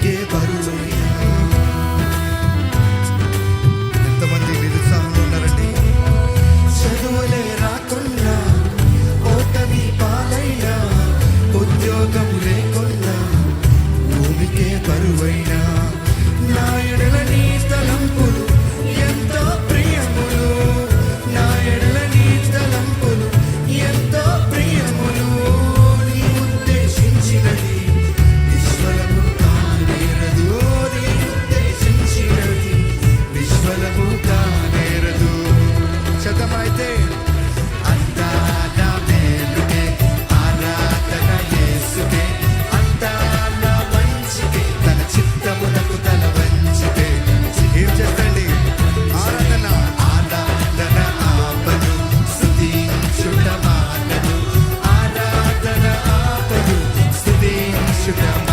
నీకే బరువై ఎంతమంది నిరుత్సాహంలో ఉన్నారండి. చదువులే రాకున్నా ఓటమి పాలైనా ఉద్యోగం లేకుండా భూమికే బరువైనా. Naidu worship Him.